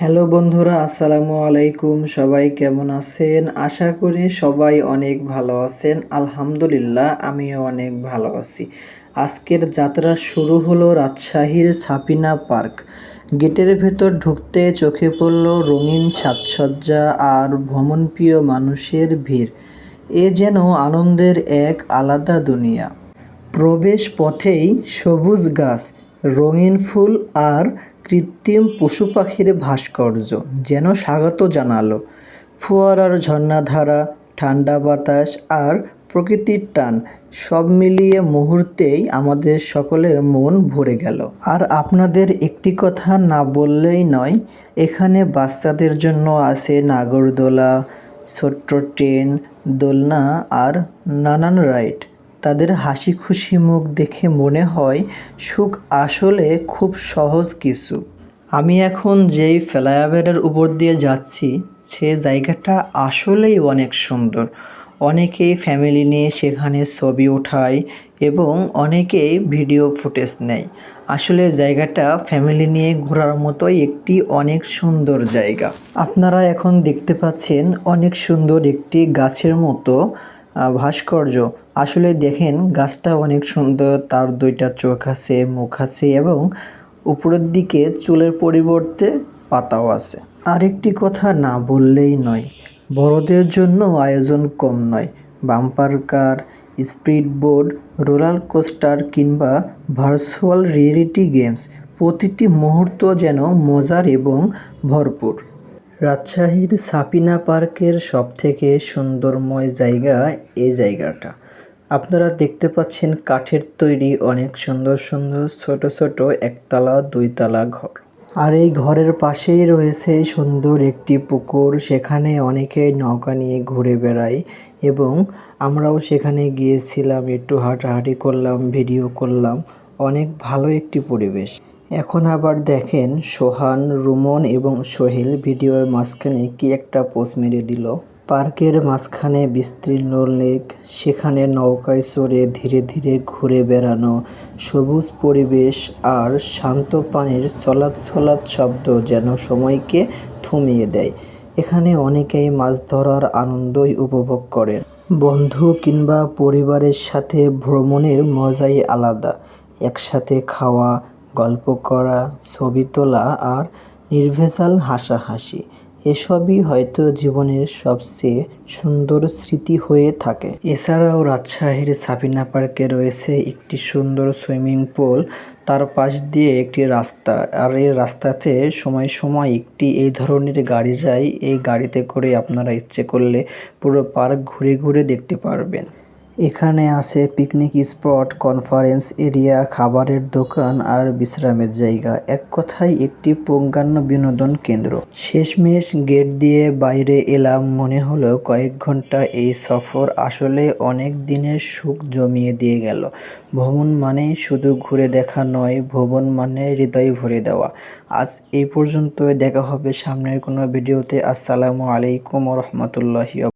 Hello বন্ধুরা, আসসালামু আলাইকুম। সবাই কেমন আছেন? আশা করি সবাই অনেক ভালো আছেন। আলহামদুলিল্লাহ, আমিও অনেক ভালো আছি। আজকের যাত্রা শুরু হলো রাজশাহীর সাপিনা পার্ক। গেটের ভেতর ঢুকতে চোখে পড়ল রঙিন সাজসজ্জা আর ভ্রমণপ্রিয় মানুষের ভিড়। এ যেন আনন্দের এক আলাদা দুনিয়া। প্রবেশ পথেই সবুজ গাছ, রঙিন ফুল আর কৃত্রিম পশু পাখির ভাস্কর্য যেন স্বাগত জানালো। ফোয়ারার ঝর্ণাধারা, ঠান্ডা বাতাস আর প্রকৃতির টান, সব মিলিয়ে মুহূর্তেই আমাদের সকলের মন ভরে গেল। আর আপনাদের একটি কথা না বললেই নয়, এখানে বাচ্চাদের জন্য আছে নাগরদোলা, ছোট্ট ট্রেন, দোলনা আর নানান রাইড। তাদের হাসি খুশি মুখ দেখে মনে হয়, সুখ আসলে খুব সহজ কিছু। আমি এখন যেই ফ্লাইওভারের উপর দিয়ে যাচ্ছি, সে জায়গাটা আসলেই অনেক সুন্দর। অনেকেই ফ্যামিলি নিয়ে সেখানে ছবি ওঠায় এবং অনেকেই ভিডিও ফুটেজ নেয়। আসলে জায়গাটা ফ্যামিলি নিয়ে ঘোরার মতোই একটি অনেক সুন্দর জায়গা। আপনারা এখন দেখতে পাচ্ছেন অনেক সুন্দর একটি গাছের মতো ভাস্কর্য। আসলে দেখেন, গাছটা অনেক সুন্দর, তার দুইটা চোখ আছে, মুখ আছে এবং উপরের দিকে চুলের পরিবর্তে পাতাও আছে। আরেকটি কথা না বললেই নয়, বড়দের জন্য আয়োজন কম নয়। Bumper car speed board roller coaster কিংবা ভার্চুয়াল রিয়েলিটি গেমস প্রতিটি মুহূর্ত যেন মজার এবং ভরপুর। রাজশাহীর সাপিনা পার্কের সবথেকে সুন্দরময় জায়গা এই জায়গাটা। আপনারা দেখতে পাচ্ছেন কাঠের তৈরি অনেক সুন্দর সুন্দর ছোট ছোট একতলা, দুইতলা ঘর। আর এই ঘরের পাশেই রয়েছে সুন্দর একটি পুকুর, সেখানে অনেকে নৌকা নিয়ে ঘুরে বেড়ায় এবং আমরাও সেখানে গিয়েছিলাম, একটু হাঁটাহাঁটি করলাম, ভিডিও করলাম। অনেক ভালো একটি পরিবেশ। এখন আবার দেখেন সোহান, রুমন এবং সোহেল ভিডিওর মাঝখানে কি একটা পোজ মেরে দিল। পার্কের মাঝখানে বিস্তীর্ণ লেক, সেখানে নৌকায় চড়ে ধীরে ধীরে ঘুরে বেড়ানো সবুজ পরিবেশ আর শান্ত পানির চলাৎ চলাৎ শব্দ যেন সময়কে থামিয়ে দেয়। এখানে অনেকেই মাছ ধরার আনন্দই উপভোগ করেন। বন্ধু কিংবা পরিবারের সাথে ভ্রমণের মজাই আলাদা। একসাথে খাওয়া গল্প করা, ছবি তোলা আর নির্ভেজাল হাসাহাসি, এসবই হয়তো জীবনের সবচেয়ে সুন্দর স্মৃতি হয়ে থাকে। এছাড়াও রাজশাহীর সাবিনা পার্কে রয়েছে একটি সুন্দর সুইমিং পুল। তার পাশ দিয়ে একটি রাস্তা, আর এই রাস্তাতে সময় সময় একটি এই ধরনের গাড়ি যায়। এই গাড়িতে করে আপনারা ইচ্ছে করলে পুরো পার্ক ঘুরে ঘুরে দেখতে পারবেন। এখানে আছে পিকনিক স্পট কনফারেন্স এরিয়া খাবারের দোকান আর বিশ্রামের জায়গা। এক কথায় একটি পূর্ণাঙ্গ বিনোদন কেন্দ্র। শেষমেশ গেট দিয়ে বাইরে এলাম, মনে হলো কয়েক ঘণ্টা এই সফর আসলে অনেক দিনের সুখ জমিয়ে দিয়ে গেল। ভ্রমণ মানেই শুধু ঘুরে দেখা নয়, ভ্রমণ মানে হৃদয় ভরে দেওয়া। আজ এই পর্যন্তই, দেখা হবে সামনের কোনো ভিডিওতে। আসসালামু আলাইকুম রহমতুল্লাহি